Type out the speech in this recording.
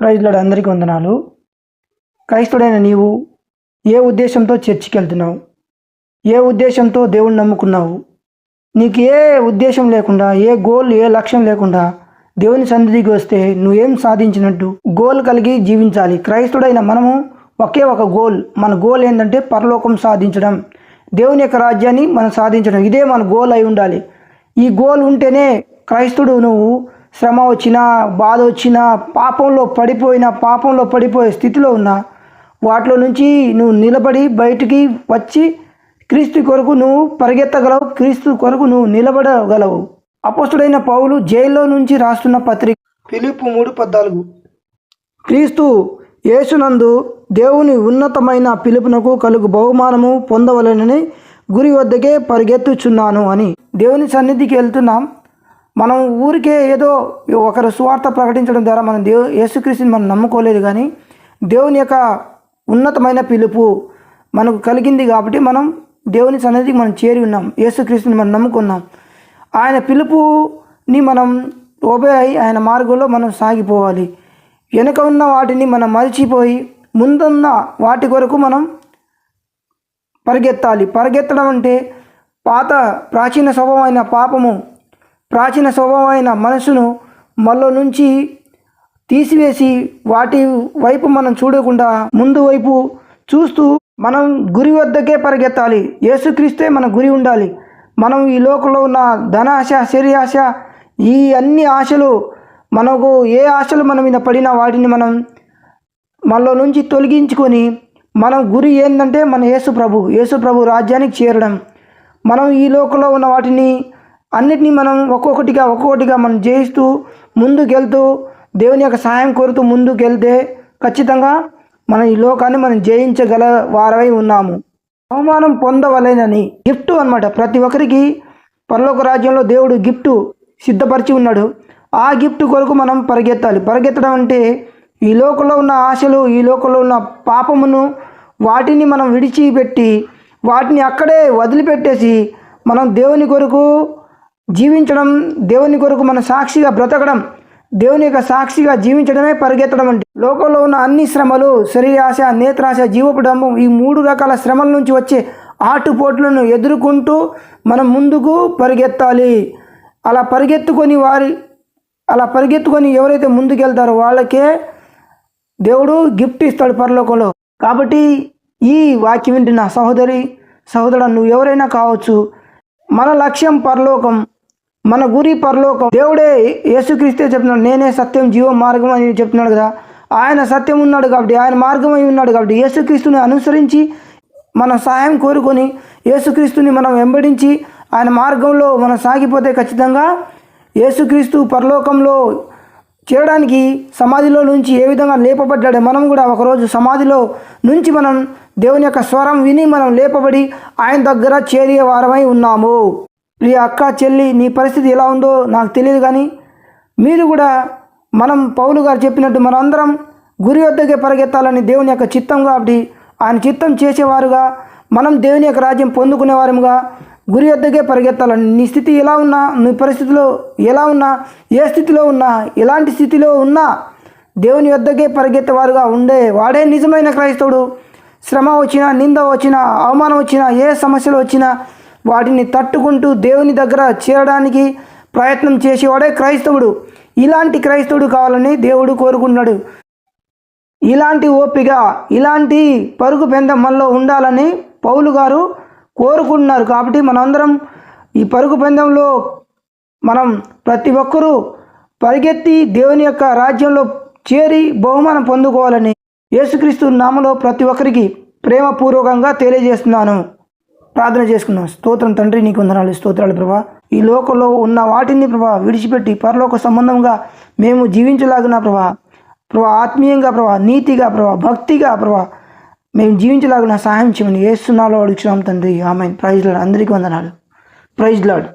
ప్రైజ్లాడు అందరికీ వందనాలు. క్రైస్తుడైన నీవు ఏ ఉద్దేశంతో చర్చికి వెళ్తున్నావు ఏ ఉద్దేశంతో దేవుణ్ణి నమ్ముకున్నావు? నీకు ఏ ఉద్దేశం లేకుండా ఏ గోల్ ఏ లక్ష్యం లేకుండా దేవుని సన్నిధికి వస్తే నువ్వేం సాధించినట్టు గోల్ కలిగి జీవించాలి. క్రైస్తుడైన మనము ఒకే ఒక గోల్. మన గోల్ ఏంటంటే పరలోకం సాధించడం. దేవుని యొక్క రాజ్యాన్ని మనం సాధించడం. ఇదే మన గోల్ అయి ఉండాలి. ఈ గోల్ ఉంటేనే క్రైస్తుడు నువ్వు శ్రమ వచ్చినా బాధ వచ్చినా పాపంలో పడిపోయిన పాపంలో పడిపోయే స్థితిలో ఉన్నా వాటిలో నుంచి నువ్వు నిలబడి బయటికి వచ్చి క్రీస్తు కొరకు నువ్వు పరిగెత్తగలవు క్రీస్తు కొరకు నువ్వు నిలబడగలవు. అపస్తుడైన పౌలు జైల్లో నుంచి రాస్తున్న పత్రిక పిలుపు మూడు పద్నాలుగు. క్రీస్తు యేసునందు దేవుని ఉన్నతమైన పిలుపునకు కలుగు బహుమానము పొందవలనని గురి వద్దకే పరిగెత్తుచున్నాను అని దేవుని సన్నిధికి వెళ్తున్నాం. మనం ఊరికే ఏదో ఒకరు సువార్త ప్రకటించడం ద్వారా మనం దేవు యేసుక్రీస్తుని మనం నమ్ముకోలేదు కానీ దేవుని యొక్క ఉన్నతమైన పిలుపు మనకు కలిగింది కాబట్టి మనం దేవుని సన్నిధికి మనం చేరి ఉన్నాం యేసుక్రీస్తుని మనం నమ్ముకున్నాం. ఆయన పిలుపుని మనం ఓబే అయి ఆయన మార్గంలో మనం సాగిపోవాలి. వెనుక ఉన్న వాటిని మనం మరిచిపోయి ముందున్న వాటి కొరకు మనం పరిగెత్తాలి. పరిగెత్తడం అంటే పాత ప్రాచీన స్వభావమైన పాపము ప్రాచీన స్వభావమైన మనసును మనలో నుంచి తీసివేసి వాటి వైపు మనం చూడకుండా ముందు వైపు చూస్తూ మనం గురి వద్దకే పరిగెత్తాలి. యేసుక్రీస్తే మన గురి ఉండాలి. మనం ఈ లోకంలో ఉన్న ధనాశ శరీరాశ ఈ అన్ని ఆశలు మనకు ఏ ఆశలు మన మీద పడినా వాటిని మనం మనలో నుంచి తొలగించుకొని మనం గురి ఏంటంటే మన యేసు ప్రభు. యేసు ప్రభు రాజ్యానికి చేరడం. మనం ఈ లోకంలో ఉన్న వాటిని అన్నిటినీ మనం ఒక్కొక్కటిగా ఒక్కొక్కటిగా మనం జయిస్తూ ముందుకెళ్తూ దేవుని యొక్క సహాయం కోరుతూ ముందుకెళ్తే ఖచ్చితంగా మన ఈ లోకాన్ని మనం జయించగల వారమై ఉన్నాము. అవమానం పొందవలేనని గిఫ్ట్ అన్నమాట. ప్రతి ఒక్కరికి పరలోక రాజ్యంలో దేవుడు గిఫ్ట్ సిద్ధపరిచి ఉన్నాడు. ఆ గిఫ్ట్ కొరకు మనం పరిగెత్తాలి. పరిగెత్తడం అంటే ఈ లోకంలో ఉన్న ఆశలు ఈ లోకంలో ఉన్న పాపమును వాటిని మనం విడిచిపెట్టి వాటిని అక్కడే వదిలిపెట్టేసి మనం దేవుని కొరకు జీవించడం దేవుని కొరకు మన సాక్షిగా బ్రతకడం దేవుని యొక్క సాక్షిగా జీవించడమే పరిగెత్తడం అంటే లోకంలో ఉన్న అన్ని శ్రమలు శరీరాశ నేత్రాశ జీవపడము ఈ మూడు రకాల శ్రమల నుంచి వచ్చే ఆటుపోట్లను ఎదుర్కొంటూ మనం ముందుకు పరిగెత్తాలి. అలా పరిగెత్తుకొని వారి అలా పరిగెత్తుకొని ఎవరైతే ముందుకెళ్తారో వాళ్ళకే దేవుడు గిఫ్ట్ ఇస్తాడు పరలోకంలో. కాబట్టి ఈ వాక్యం నా సహోదరి సహోదరు నువ్వు ఎవరైనా కావచ్చు మన లక్ష్యం పరలోకం మన గురి పరలోకం. దేవుడే యేసుక్రీస్తే చెప్తున్నాడు నేనే సత్యం జీవ మార్గం అని చెప్తున్నాడు కదా. ఆయన సత్యం ఉన్నాడు కాబట్టి ఆయన మార్గం అయి ఉన్నాడు కాబట్టి యేసుక్రీస్తుని అనుసరించి మన సహాయం కోరుకొని యేసుక్రీస్తుని మనం వెంబడించి ఆయన మార్గంలో మనం సాగిపోతే ఖచ్చితంగా యేసుక్రీస్తు పరలోకంలో చేయడానికి సమాధిలో నుంచి ఏ విధంగా లేపబడ్డాడో మనం కూడా ఒకరోజు సమాధిలో నుంచి మనం దేవుని యొక్క స్వరం విని మనం లేపబడి ఆయన దగ్గర చేరే వారమై ఉన్నాము. ప్రియ అక్క చెల్లి నీ పరిస్థితి ఎలా ఉందో నాకు తెలియదు కానీ మీరు కూడా మనం పౌలు గారు చెప్పినట్టు మనందరం గురి వద్దకే పరిగెత్తాలని దేవుని యొక్క చిత్తం కాబట్టి ఆయన చిత్తం చేసేవారుగా మనం దేవుని యొక్క రాజ్యం పొందుకునేవారముగా గురి వద్దకే పరిగెత్తాలని. నీ స్థితి ఎలా ఉన్నా నీ పరిస్థితిలో ఎలా ఉన్నా ఏ స్థితిలో ఉన్నా ఎలాంటి స్థితిలో ఉన్నా దేవుని వద్దకే పరిగెత్తేవారుగా ఉండే వాడే నిజమైన క్రైస్తవుడు. శ్రమ వచ్చినా నింద వచ్చినా అవమానం వచ్చినా ఏ సమస్యలు వచ్చినా వాటిని తట్టుకుంటూ దేవుని దగ్గర చేరడానికి ప్రయత్నం చేసేవాడే క్రైస్తవుడు. ఇలాంటి క్రైస్తవుడు కావాలని దేవుడు కోరుకున్నాడు ఇలాంటి ఓపిక ఇలాంటి పరుగు పెందం మనలో ఉండాలని పౌలు గారు కోరుకుంటున్నారు. కాబట్టి మనందరం ఈ పరుగు పందెంలో మనం ప్రతి ఒక్కరూ పరిగెత్తి దేవుని యొక్క రాజ్యంలో చేరి బహుమానం పొందుకోవాలని యేసుక్రీస్తు నామలో ప్రతి ఒక్కరికి ప్రేమపూర్వకంగా తెలియజేస్తున్నాను. ప్రార్థన చేసుకున్నాం. స్తోత్రం తండ్రి నీకు వందనాలు స్తోత్రాలు ప్రభా. ఈ లోకంలో ఉన్న వాటిని ప్రభా విడిచిపెట్టి పరలోక సంబంధంగా మేము జీవించలాగిన ప్రభా. ప్రభా ఆత్మీయంగా ప్రభా నీతిగా ప్రభా భక్తిగా ప్రభా మేము జీవించలాగిన సహాయం చేయమని ఏస్తున్నాలో అడుగుతున్నాం తండ్రి. ఆమె ప్రైజ్ లాడ్. అందరికీ వందనాలు. Praise lord.